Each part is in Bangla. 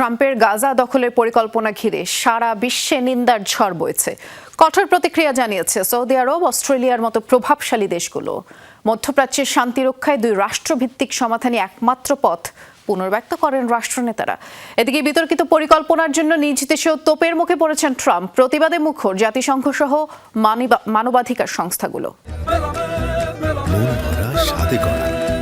ট্রাম্পের গাজা দখলের পরিকল্পনা ঘিরে সারা বিশ্বে নিন্দার ঝড় বইছে। কঠোর প্রতিক্রিয়া জানিয়েছে সৌদি আরব, অস্ট্রেলিয়ার মতো প্রভাবশালী দেশগুলো। মধ্যপ্রাচ্যের শান্তি রক্ষায় দুই রাষ্ট্রভিত্তিক সমাধানই একমাত্র পথ, পুনর্ব্যক্ত করেন রাষ্ট্রনেতারা। এদিকে বিতর্কিত পরিকল্পনার জন্য নিজ দেশেও তোপের মুখে পড়েছেন ট্রাম্প। প্রতিবাদে মুখর জাতিসংঘ সহ মানিবা- মানবাধিকার সংস্থাগুলো।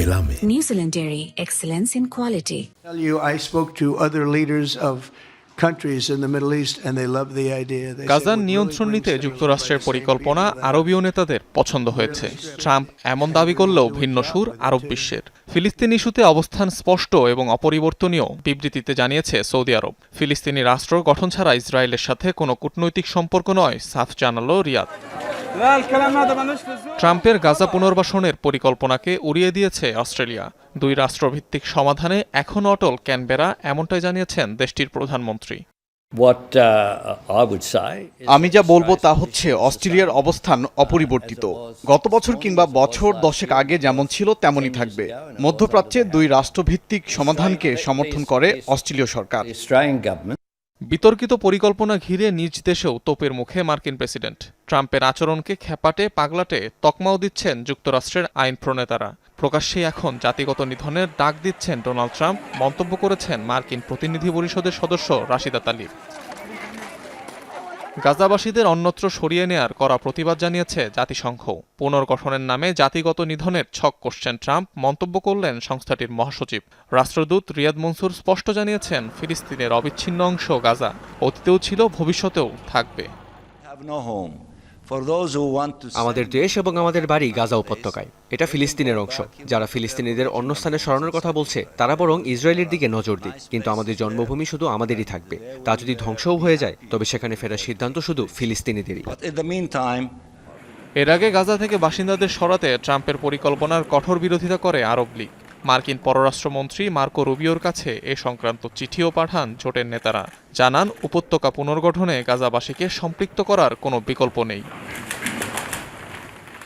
Zealand Dairy, excellence in quality. tell you, I spoke to other leaders of countries in the Middle East, and they love the idea. They say, গাজার "We're নিয়ন্ত্রণ নিতে যুক্তরাষ্ট্রের পরিকল্পনা আরবীয় নেতাদের পছন্দ হয়েছে। ট্রাম্প এমন দাবি করলেও ভিন্ন সুর আরব বিশ্বের। ফিলিস্তিন ইস্যুতে অবস্থান স্পষ্ট এবং অপরিবর্তনীয় বিবৃতিতে জানিয়েছে সৌদি আরব। ফিলিস্তিনি রাষ্ট্র গঠন ছাড়া ইসরায়েলের সাথে কোনো কূটনৈতিক সম্পর্ক নয় সাফ জানালো রিয়াদ। ট্রাম্পের গাজা পুনর্বাসনের পরিকল্পনাকে উড়িয়ে দিয়েছে অস্ট্রেলিয়া। দুই রাষ্ট্রভিত্তিক সমাধানে এখন অটল ক্যানবেরা এমনটাই জানিয়েছেন দেশটির প্রধানমন্ত্রী। Uh, আমি যা বলব তা হচ্ছে অস্ট্রেলিয়ার অবস্থান অপরিবর্তিত। গত বছর কিংবা বছর দশেক আগে যেমন ছিল তেমনই থাকবে। মধ্যপ্রাচ্যে দুই রাষ্ট্রভিত্তিক সমাধানকে সমর্থন করে অস্ট্রেলীয় সরকার। বিতর্কিত পরিকল্পনা ঘিরে নিজ দেশেও তোপের মুখে মার্কিন প্রেসিডেন্ট। ট্রাম্পের আচরণকে খেপাটে, পাগলাটে তকমাও দিচ্ছেন যুক্তরাষ্ট্রের আইন প্রণেতারা। প্রকাশ্যে এখন জাতিগত নিধনের ডাক দিচ্ছেন ডোনাল্ড ট্রাম্প, মন্তব্য করেছেন মার্কিন প্রতিনিধি পরিষদের সদস্য রাশিদা তালিব। গাজাবাসীদের অন্যত্র সরিয়ে নেয়ার করা প্রতিবাদ জানিয়েছে জাতিসংঘ। পুনর্গঠনের নামে জাতিগত নিধনের ছক কষছেন ট্রাম্প, মন্তব্য করলেন সংস্থাটির মহাসচিব। রাষ্ট্রদূত রিয়াদ মনসুর স্পষ্ট জানিয়েছেন, ফিলিস্তিনের অবিচ্ছিন্ন অংশ গাজা, অতীতেও ছিল, ভবিষ্যতেও থাকবে। আমাদের দেশ এবং আমাদের বাড়ি গাজা উপত্যকায়। এটা ফিলিস্তিনের অংশ। যারা ফিলিস্তিনিদের অন্য স্থানে সরানোর কথা বলছে তারা বরং ইসরায়েলের দিকে নজর দিক। কিন্তু আমাদের জন্মভূমি শুধু আমাদেরই থাকবে। তা যদি ধ্বংসও হয়ে যায় তবে সেখানে ফেরার সিদ্ধান্ত শুধু ফিলিস্তিনিদেরই। এর আগে গাজা থেকে বাসিন্দাদের সরাতে ট্রাম্পের পরিকল্পনার কঠোর বিরোধিতা করে আরব লীগ। মার্কিন পররাষ্ট্রমন্ত্রী মার্কো রুবিওর কাছে এ সংক্রান্ত চিঠিও পাঠান জোটের নেতারা। জানান উপত্যকা পুনর্গঠনে গাজাবাসীকে সম্পৃক্ত করার কোনো বিকল্প নেই।